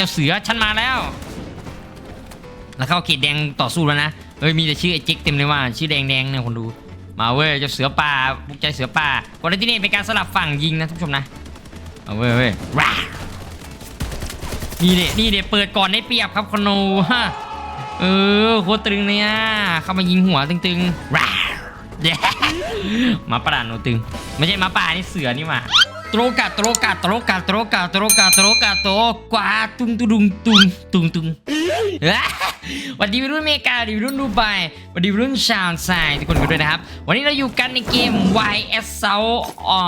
เจ้าเสือฉันมาแล้ว แล้วเข้าเขตแดงต่อสู้แล้วนะเฮ้ยมีแต่ชื่อไอ้จิ๊กเต็มเลยว่าชื่อแดงแดงเนี่ยคนดู มาเว้ยเจ้าเสือป่าบุกใจเสือป่าก่อนที่นี่เป็นการสลับฝั่งยิงนะทุกผู้ชมนะเอาเว้ยเว้ยว้านี่เด็นี่เด็เปิดก่อนได้เปรียบครับคนดูฮะเออโคตรตึงเนี่ยเข้ามายิงหัวตึงๆว้าเย้หมาป่าโนตึง ไม่ใช่มาป่านี่เสือนี่หว่า โตรกาโตรกาโตรกาโตรกาโตรกาโตรกาโตกว่าตุงตุงตุงตุงตุงวันดีวัยรุ่นอเมริกาดีวัยรุ่นดูไบวันดีวัยรุ่นชาวไซทุกคนกันด้วยนะครับ วันนี้เราอยู่กันในเกม YS s o u t อ๋อ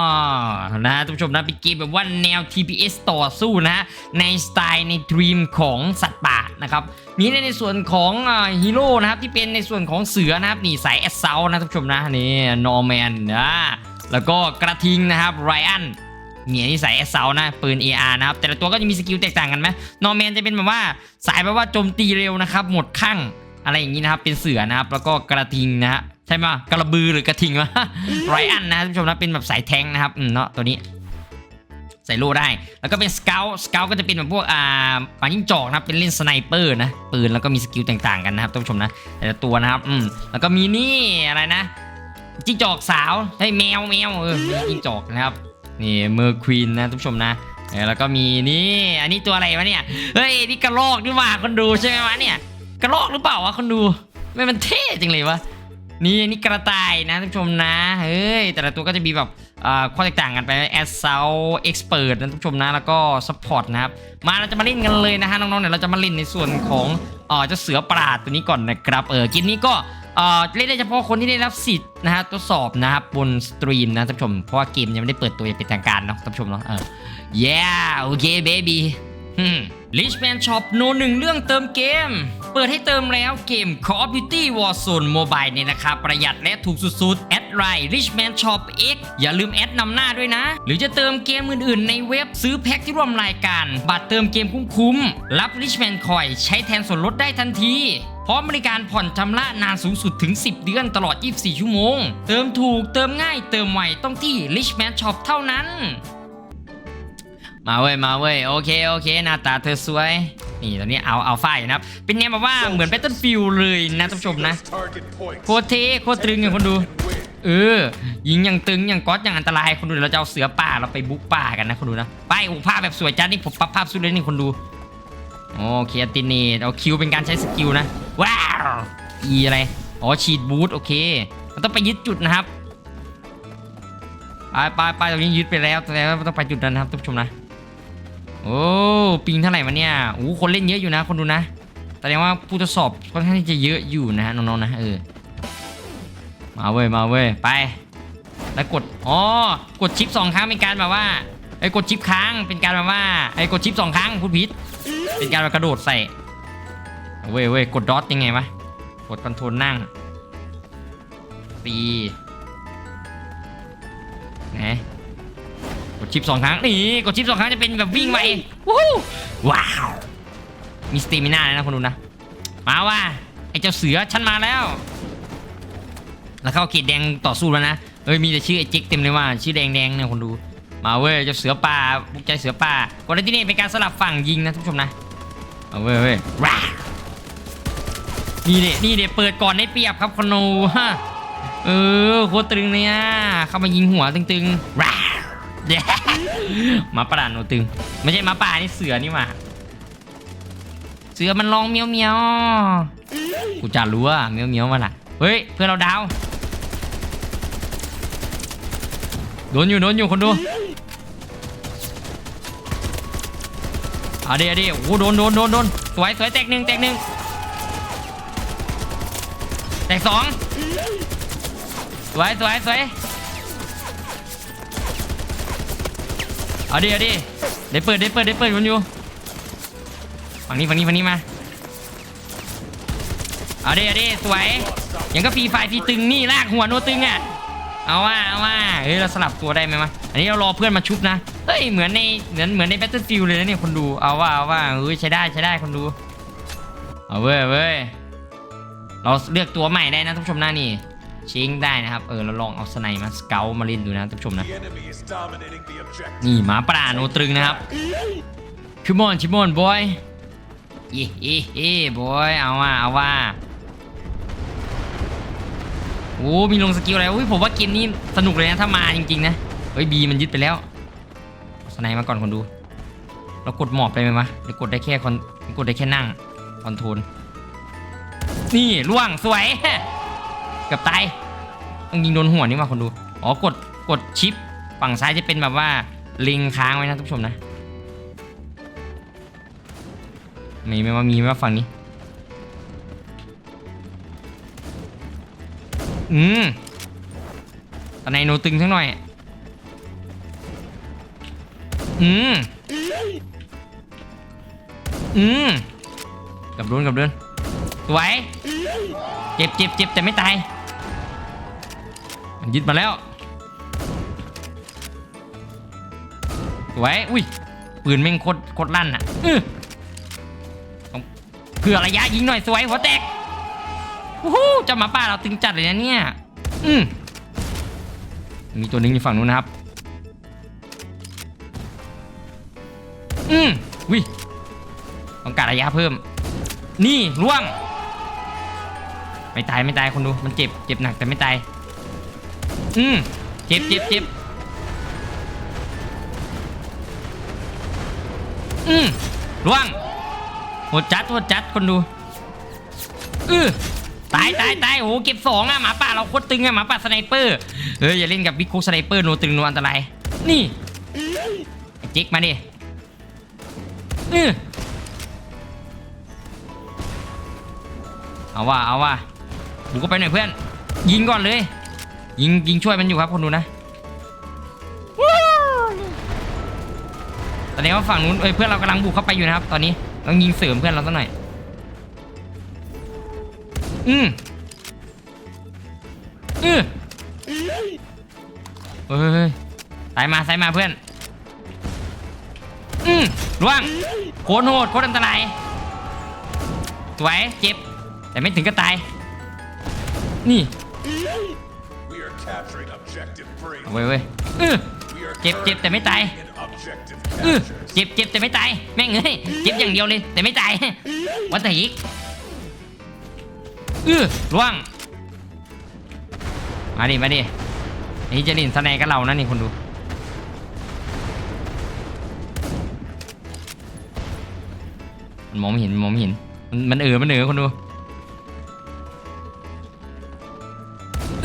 นะทุกผู้ชมนะเป็นเกมแบบว่าแนว TPS ต่อสู้นะฮะในสไตล์ในดรีมของสัตว์ป่านะครับมีในส่วนของฮีโร่นะครับที่เป็นในส่วนของเสือนะครับนี่สาย S s o u t นะทุกผู้ชมนะนี่นอร์แมนนะแล้วก็กระทิงนะครับไรอัน เนี่ยนี่สายเอสเซานะปืน AR นะครับแต่ละตัวก็จะมีสกิลแตกต่างกันไหมนอร์แมนจะเป็นแบบว่าสายแบบว่าโจมตีเร็วนะครับหมดข้างอะไรอย่างนี้นะครับเป็นเสือนะครับแล้วก็กระทิงนะฮะใช่ไหมกระบือหรือกระทิงวะไรอันนะท่านผู้ชมนะเป็นแบบสายแทงนะครับอืมเนาะตัวนี้ใส่โล่ได้ แล้วก็เป็นสเกลสเกลก็จะเป็นแบบพวกอ่าปายิงจอกนะเป็นเล่นสไนเปอร์นะปืนแล้วก็มีสกิลต่างๆกันนะครับท่านผู้ชมนะแต่ละตัวนะครับอืมแล้วก็มีนี่อะไรนะจิ้งจอกสาวเฮ้ยแมวแมวเออจิ้งจอกนะครับ นี่เมอร์ควีนนะทุกผู้ชมนะแล้วก็มีนี่อันนี้ตัวอะไรวะเนี่ยเฮ้ยนี่กระรอกนี่ว่าคนดูใช่ไหมวะเนี่ยกระรอกหรือเปล่าวะคนดูไม่มันเท่จังเลยวะนี่นี่กระต่ายนะท่านผู้ชมนะเฮ้ยแต่ละตัวก็จะมีแบบข้อแตกต่างกันไปแอสเซลเอ็กซ์เพรสนะท่านผู้ชมนะแล้วก็ซัพพอร์ตนะครับมาเราจะมาเล่นกันเลยนะฮะน้องๆเดี๋ยวเราจะมาเล่นในส่วนของเออจ้าเสือปราดตัวนี้ก่อนนะครับเออเกมนี้ก็ เอ่อเล่นได้เฉพาะคนที่ได้รับสิทธิ์นะฮะทดสอบนะครับบนสตรีมนะท่านผู้ชมเพราะว่าเกมยังไม่ได้เปิดตัวอย่างเป็นทางการเนาะท่านผู้ชมเนาะเออ yeah โอเค baby ฮึม Richman Shop โนหนึ่งเรื่องเติมเกม เปิดให้เติมแล้วเกม Call of Duty Warzone Mobile ในราคาประหยัดและถูกสุดๆ แอดไลน์ Richman Shop X อย่าลืมแอดนำหน้าด้วยนะ หรือจะเติมเกมอื่นๆ ในเว็บซื้อแพ็คที่ร่วมรายการ บัตรเติมเกมคุ้มๆ รับ Richman Coin ใช้แทนส่วนลดได้ทันที พร้อมบริการผ่อนชำระนานสูงสุดถึง 10 เดือนตลอด 24 ชั่วโมง เติมถูกเติมง่ายเติมไวต้องที่ Richman Shop เท่านั้น มาเว้ย มาเว้ย โอเค โอเค หน้าตาเธอสวย นี่ตอนนี้เอาเอาฝ้ายนะครับ เป็นไงแบบว่าเหมือน Battlefield เลยนะท่านผู้ชมนะ โคตรเท่โคตรตรึงอย่างคนดูเออยิงอย่างตึงอย่างก๊อตอย่างอันตรายคนดูเราจะเอาเสือป่าเราไปบุกป่ากันนะคนดูนะไปโอ้ภาพแบบสวยจัดนี่ผมปรับภาพสุดเลยนี่คนดูโอเคอตินตเอาคิวเป็นการใช้สกิลนะ ว้าวอีอะไร อ๋อ ฉีดบูทโอเค มันต้องไปยึดจุดนะครับ ไปไปไปตรงนี้ยึดไปแล้วแต่ว่าต้องไปจุดนั้นนะครับท่านผู้ชมนะ โอ้ปิงเท่าไหร่วะเนี่ยโอ้คนเล่นเยอะอยู่นะ คนดูนะ แสดงว่าผู้ทดสอบค่อนข้างที่จะเยอะอยู่นะฮะน้องๆนะเออ มาเว้ยมาเว้ยไป แล้วกด อ๋อ กดชิปสองครั้งเป็นการแบบว่าไอ้กดชิปค้างเป็นการแบบว่าไอ้กดชิปสองครั้งพูดผิด เป็นการแบบกระโดดใส่ เว้ยเว้ยกดดอทยังไงวะกดคอนโทรลนั่งตีไหนกดชิปสองครั้งนี่กดชิปสองครั้งจะเป็นแบบวิ่งไววู้ว้าวมีสเตมิน่าเลยนะคนดูนะมาว่าไอ้เจ้าเสือฉันมาแล้ว แล้วเข้าเขตแดงต่อสู้แล้วนะเอ้ยมีแต่ชื่อไอ้จิ๊กเต็มเลยว่าชื่อแดงแดงๆเนี่ยคนดูมาเว้ยเจ้าเสือป่าบุกใจเสือป่าก่อนที่นี่เป็นการสลับฝั่งยิงนะทุกผู้ชมนะเอาเว้ยเว้ยว้า นี่เด็นี่เด็เปิดก่อนได้เปรียบครับคอนดูฮะเออโคตรตึงเนี่ยเข้ามายิงหัวตึงๆว้าเย้หมาป่าโนตึง ไม่ใช่มาป่านี่เสือนี่หว่าเสือมันร้องเมียวเมียวกูจะรู้ว่าเมียวเมียวมาละเฮ้ยเพื่อนเราดาวโดนอยู่โดนอยู่คนดูเอาดิเอาดิโอ้โดนโดนโดนโดนสวยสวยแตกหนึ่งแตกหนึ่ง ตกสองสวยสวยสวยเอาดิเอาดิเดี๋ยวเปิดเดี๋ยวเปิดเดี๋ยวเปิดมันอยู่ฝั่งนี้ฝั่งนี้ฝั่งนี้มาเอาดิเอาดิสวยยังก็ฟรีไฟฟรีตึงนี่ลากหัวโนตึงอะเอาว่าเอาว่าเฮ้ยเราสลับตัวได้ไหมวะอันนี้เรารอเพื่อนมาชุบนะเฮ้ยเหมือนในเหมือนเหมือนใน Battlefield เลยนะเนี่ยคนดูเอาว่าเอาว่าเฮ้ยใช้ได้ใช้ได้คนดูเอาเว้ยเว้ย เราเลือกตัวใหม่ได้นะท่านผู้ชมหน้านี่ชิงได้นะครับเออเราลองเอาสไนมาสเกลมาเล่นดูนะท่านผู้ชมนะนี่หมาป่าโนตรึงนะครับ Come on Come on boy เย่เย่เย่บอยเอาว่าเอาว่าโอ้มีลงสกิลอะไรอุ้ยผมว่าเกมนี้สนุกเลยนะถ้ามาจริงๆนะเฮ้ยบีมันยึดไปแล้วสไนมาก่อนคนดู เรากดหมอบได้ไหมวะหรือกดได้แค่คอนกดได้แค่นั่งคอนโทรล นี่ล่วงสวยเกับตายต้องยิงโดนหัวนี่มาคนดู อ๋อกดกดชิปฝั่งซ้ายจะเป็นแบบว่าล็งค้างไว้นะทุกผู้ชมนะมีไหมว่ามีไหมว่าฝั่งนี้ อืมตอนในโนตึงสักหน่อย อืม อืม กับโดนกับโดน สวยเจ็บเจ็บเจ็บแต่ไม่ตาย มันยึดมาแล้วสวยอุ้ยปืนแม่งโคตรโคตรลั่นอะอื้ออเผื่อระยะยิงหน่อยสวยหัวแตกวู้ฮู้จ้าหมาป่าเราตึงจัดเลยนะเนี่ย อืมมีตัวนึงอยู่ฝั่งนู้นนะครับ อืมวิต้องการระยะเพิ่ม นี่ล่วง ไม่ตายไม่ตายคนดูมันเจ็บเจ็บหนักแต่ไม่ตายอืมเจ็บเจ็บเจ็บอืมล่วงโหดจัดโหดจัดคนดูอือตายตายตายโอ้เก็บสองอะหมาป่าเราโคตรตึงอะหมาป่าสไนเปอร์เฮ้ยอย่าเล่นกับบิ๊กคุกสไนเปอร์โนตึงโนอันตรายนี่เจ๊กมาดิอือเอาว่าเอาว่า บุกเข้าไปหน่อยเพื่อน ยิงก่อนเลย ยิงยิงช่วยมันอยู่ครับคนดูนะแสดงว่าฝั่งนู้นเอ้ยเพื่อนเรากำลังบุกเข้าไปอยู่นะครับ ตอนนี้ต้องยิงเสริมเพื่อนเราสักหน่อยอืมอือเฮ้ยสายมาสายมาเพื่อน อืมล่วงโคตรโหดโคตรอันตรายสวยเจ็บ แต่ไม่ถึงก็ตาย นี่ We are capturing objective Bravo. เอาเว้ยเว้ยอื้อ We are เจ็บเจ็บแต่ไม่ตาย in objective อื้อ capture. เจ็บเจ็บแต่ไม่ตาย แม่งเอ้ยเจ็บอย่างเดียวเลยแต่ไม่ตายวัดแต่อีกอื้อล่วง มาดิ มาดิไอ้นี่จะลินสแนกับเรานะนี่คนดู มันมองไม่เห็นมันมองไม่เห็นมันมันเออ มันเออคนดู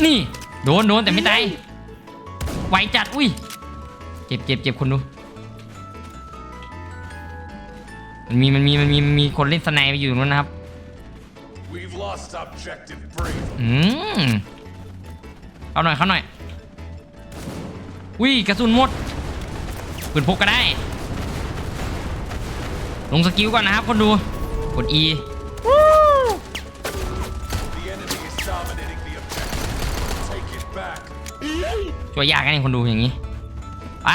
นี่โดนโดนแต่ไม่ตายไหวจัดอุ้ยเจ็บเจ็บเจ็บคนดูมันมีมันมีมันมีมันมีคนเล่นสไนไปอยู่นู้นนะครับ We've lost objective Bravo. อืมเอาหน่อยเข้าหน่อยอุ้ยกระสุนหมดปืนพกก็ได้ ลงสกิลก่อนนะครับคนดูกด E ช่วยยากกันนี่คนดูอย่างนี้ ไป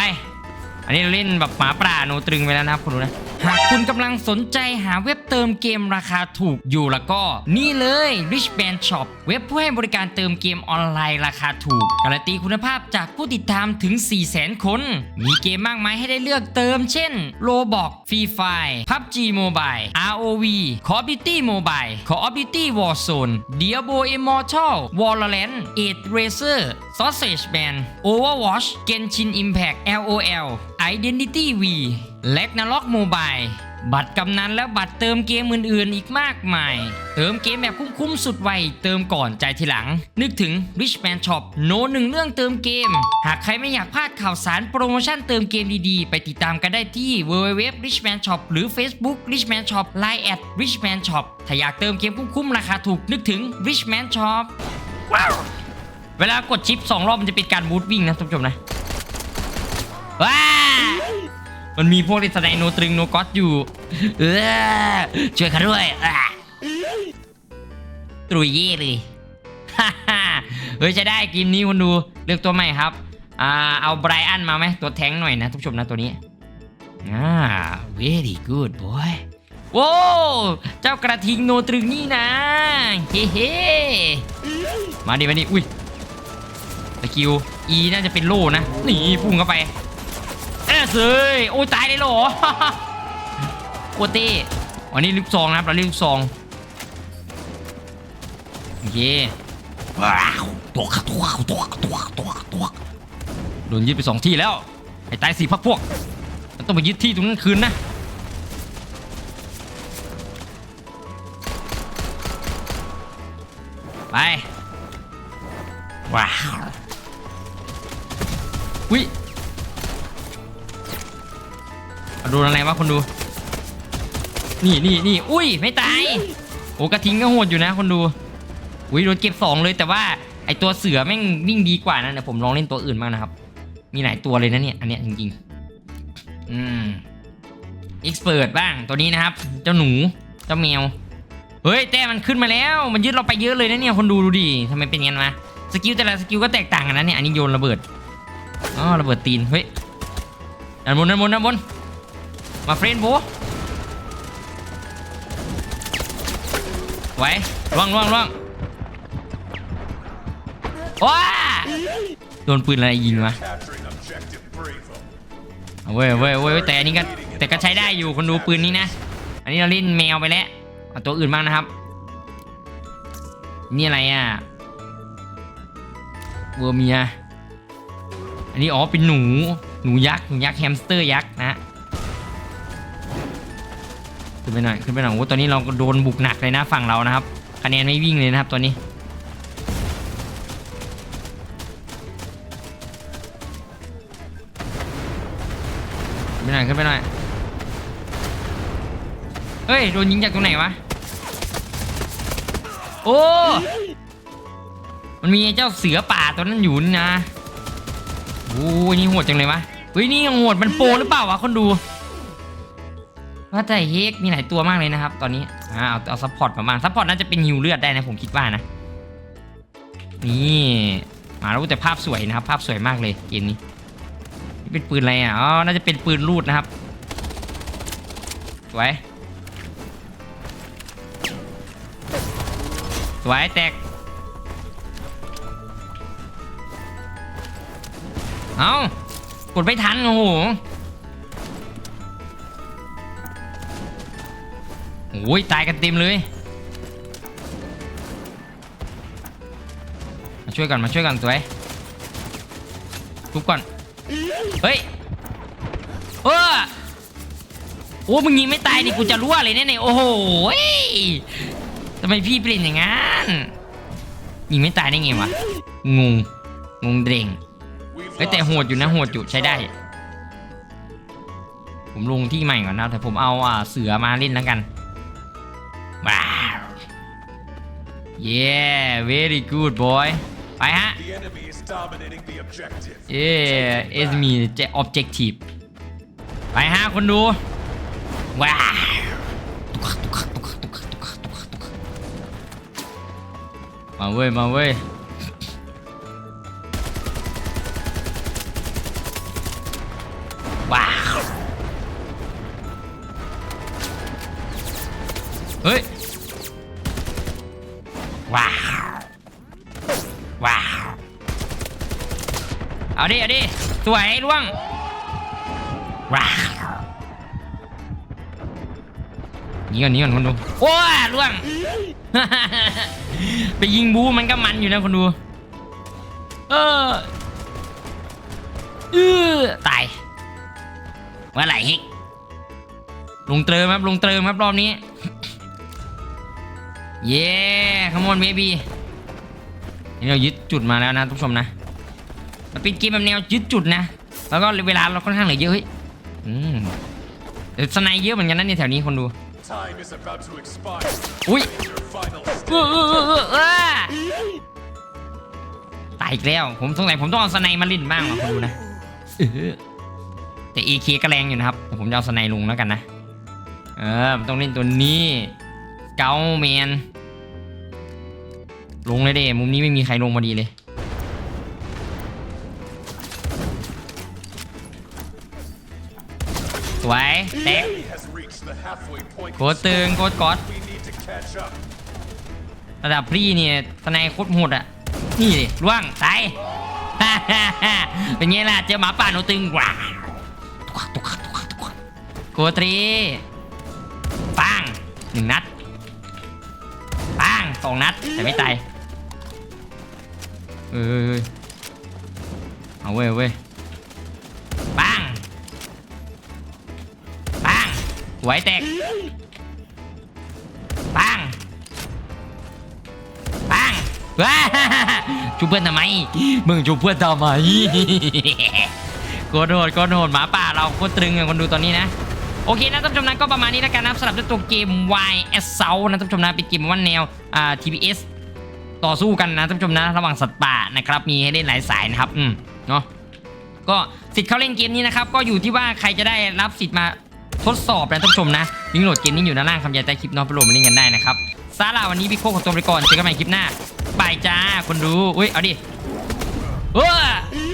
อันนี้เราเล่นแบบหมาป่าโนตรึงไปแล้วนะครับคุณดูนะหากคุณกำลังสนใจหาเว็บเติมเกมราคาถูกอยู่แล้วก็ นี่เลย Rich Band Shop เว็บผู้ให้บริการเติมเกมออนไลน์ราคาถูก การันตีคุณภาพจากผู้ติดตามถึง 400,000คน มีเกมมากมายให้ได้เลือกเติม เช่น Roblox Free Fire PUBG Mobile ROV Call of Duty Mobile Call of Duty Warzone Diablo Immortal Valorant Age Racer Sausage Band Overwatch Genshin Impact LOL Identity V Ragnarok Mobile บัตรกำนันและบัตรเติมเกมอื่นๆ อีกมากมาย เติมเกมแบบคุ้มๆสุดไว เติมก่อนใจทีหลัง นึกถึง Richman Shop โนหนึ่งเรื่องเติมเกม หากใครไม่อยากพลาดข่าวสารโปรโมชั่นเติมเกมดีๆ ไปติดตามกันได้ที่ www richman shop หรือ Facebook richman shop line at richman shop ถ้าอยากเติมเกมคุ้มๆราคาถูกนึกถึง richman shop ว้าว เวลากดชิปสองรอบมันจะเป็นการบูทวิ่งนะท่านผู้ชมนะว้ามันมีพวกเล่นสไนโนตรึงโนก็อตอยู่เออช่วยเขาด้วยอะตรุยเย่เลยฮ่าฮ่าเฮ้ยจะได้เกมนี้คุณดูเลือกตัวใหม่ครับอ่าเอาไบรอันมาไหมตัวแท้งหน่อยนะท่านผู้ชมนะตัวนี้อ่า very good boy โว้เจ้ากระทิงโนตรึงนี่นะเฮ้เฮมาดิมาดิอุ้ย สกิล E น่าจะเป็นโล่นะนี่พุ่งเข้าไปเออเซยโอ้ยตายเลยเหรอโคตรเต้วันนี้ลูกซองนะครับเราเล่นลูกซองโอเคว้าวตัวตัวตัวตัวตัวตัวโดนยึดไปสองที่แล้วไอ้ตายสี่พักพวก มันต้องไปยึดที่ตรงนั้นคืนนะไปว้าว ดนอะไรวะคนดู นี่นี่นี่อุ้ยไม่ตายโอ้กระทิงก็โหดอยู่นะ คนดูอุ้ยโดนเก็บสองเลยแต่ว่าไอตัวเสือแม่งวิ่งดีกว่านะเดี๋ยวผมลองเล่นตัวอื่นบ้างนะครับ มีหลายตัวเลยนะเนี่ยอันเนี้ยจริงๆอืมเอ็กซ์เปิดบ้างตัวนี้นะครับ เจ้าหนูเจ้าแมวเฮ้ยแต่มันขึ้นมาแล้วมันยึดเราไปเยอะเลยนะเนี่ยคนดูดูดิทำไมเป็นงั้นวะสกิลแต่ละสกิลก็แตกต่างกันนะเนี่ยอันนี้โยนระเบิดอ๋อระเบิดตีนเฮ้ยด้านบนด้านบนด้านบน มาเฟรนโบไว้ล่วงล่วงล่วงว้าโดนปืนอะไรยิงวะเอาเว้ยเว้ยเว้ยแต่อันนี้ก็แต่ก็ใช้ได้อยู่คนดูปืนนี้นะ อันนี้เราเล่นแมวไปแล้วเอาตัวอื่นบ้างนะครับ นี่อะไรอะเวอร์เมีย อันนี้อ๋อเป็นหนู หนูยักษ์ หนูยักษ์แฮมสเตอร์ยักษ์นะ ขึ้นไปหน่อยขึ้นไปหน่อยโอ้ตอนนี้เราก็โดนบุกหนักเลยนะฝั่งเรานะครับคะแนนไม่วิ่งเลยนะครับตัวนี้ขึ้นไปหน่อยขึ้นไปหน่อยเฮ้ยโดนยิงจากตรงไหนวะโอ้มันมีเจ้าเสือป่าตัวนั้นอยู่นะโอ้ยนี่โหดจังเลยวะเฮ้ยนี่โหดมันโปรหรือเปล่าวะคนดู ว่าแต่เฮกมีหลายตัวมากเลยนะครับ ตอนนี้อ่าเอาเอาซัพพอร์ตมาบ้างซัพพอร์ตน่าจะเป็นฮิวเลือดได้นะผมคิดว่านะ นี่มาแล้วแต่ภาพสวยนะครับ ภาพสวยมากเลยเกมนี้นี่เป็นปืนอะไรอะ อ๋อ น่าจะเป็นปืนรูดนะครับ สวย สวยแตก เอากดไม่ทันโอ้โห โอ้ยตายกันเต็มเลย มาช่วยก่อนมาช่วยก่อนสวยทุบก่อน เฮ้ยเออโอ้มึงยิงไม่ตายดิกูจะรั่วเลยเนี่ยเนี่ยโอ้โหเฮ้ยทำไมพี่เปลี่ยนอย่างนั้นยิงไม่ตายได้ไงวะงงงงเด้งเฮ้ยแต่โหดอยู่นะโหดอยู่ใช้ได้ ผมลงที่ใหม่ก่อนนะแต่ผมเอาอ่าเสือมาเล่นแล้วกัน yeah very good boy ไปฮะ The enemy is dominating the objective. เอ๊เอสมีเจออบเจกทีฟไปฮะคนดู ว้าวมาเว้ย มาเว้ยว้าว เฮ้ย ว้าว ว้าว เอาดิ เอาดิ สวยล่วง ว้าวหนี่ก่อนหนี่ก่อนคนดู โอ้ยล่วง ไปยิงบูมันก็มันอยู่นะคนดู เออเออตายเมื่อไหร่ฮิกลงเติมครับลงเติมครับรอบนี้ เย้ขมอนเบบี้นี่เรายึดจุดมาแล้วนะทุกผู้ชมนะมันเป็นเกมแบบแนวยึดจุดนะ แล้วก็เวลาเราค่อนข้างเหลือเยอะเฮ้ยอืมแต่สไนเยอะเหมือนกันนะในแถวนี้คนดู Time is about to expire. อุ้ย Your final เออเออเออเออเออตายอีกแล้ว ผมสงสัยผมต้องเอาสไนมาเล่นบ้างว่ะคนดูนะเออแต่ AK ก็แรงอยู่นะครับแต่ผมจะเอาสไนลงแล้วกันนะ เออมันต้องเล่นตัวนี้เกาแมน ลงเลยเด้มุมนี้ไม่มีใครลงพอดีเลย สวยแตก enemy has reached the halfway point. โคตรตึงโคตรกอด We need to catch up. ระดับพี่เนี่ยสไนโคตรโหดอะ นี่ดิล่วงตายเป็นไงล่ะ เจอหมาป่าโนตึงกว่าตุกตุกตุกตุกโกตรีหนึ่งนัดปังสองนัด แต่ไม่ตาย เอ้ยเอาเว้ยเอาเว้ยปังปังหัวไอ้แตกปังปังว้าชูเพื่อนทำไม มึงชูเพื่อนทำไมโคตรโหดโคตรโหดหมาป่าเราโคตรตรึงอะคนดูตอนนี้นะโอเคนะท่านผู้ชมนะก็ประมาณนี้แล้วกันนะครับสำหรับเจ้าตัวเกม YS s o u นะท่านผู้ชมนะเป็นเกมว่าแนวอ่า TPS ต่อสู้กันนะท่านผู้ชมนะ ระหว่างสัตว์ป่านะครับมีให้เล่นหลายสายนะครับอืมเนาะก็สิทธิ์เข้าเล่นเกมนี้นะครับก็อยู่ที่ว่าใครจะได้รับสิทธิ์มาทดสอบนะท่านผู้ชมนะลิงก์โหลดเกมนี้อยู่ด้านล่างคำยายใต้คลิปเน้องไปโหลดมาเล่นกันได้นะครับซาลาวันนี้พี่โคขอตัวไปก่อนเจอกันใหม่คลิปหน้าบายจ้าคนดูอุ้ยเอาดิเออ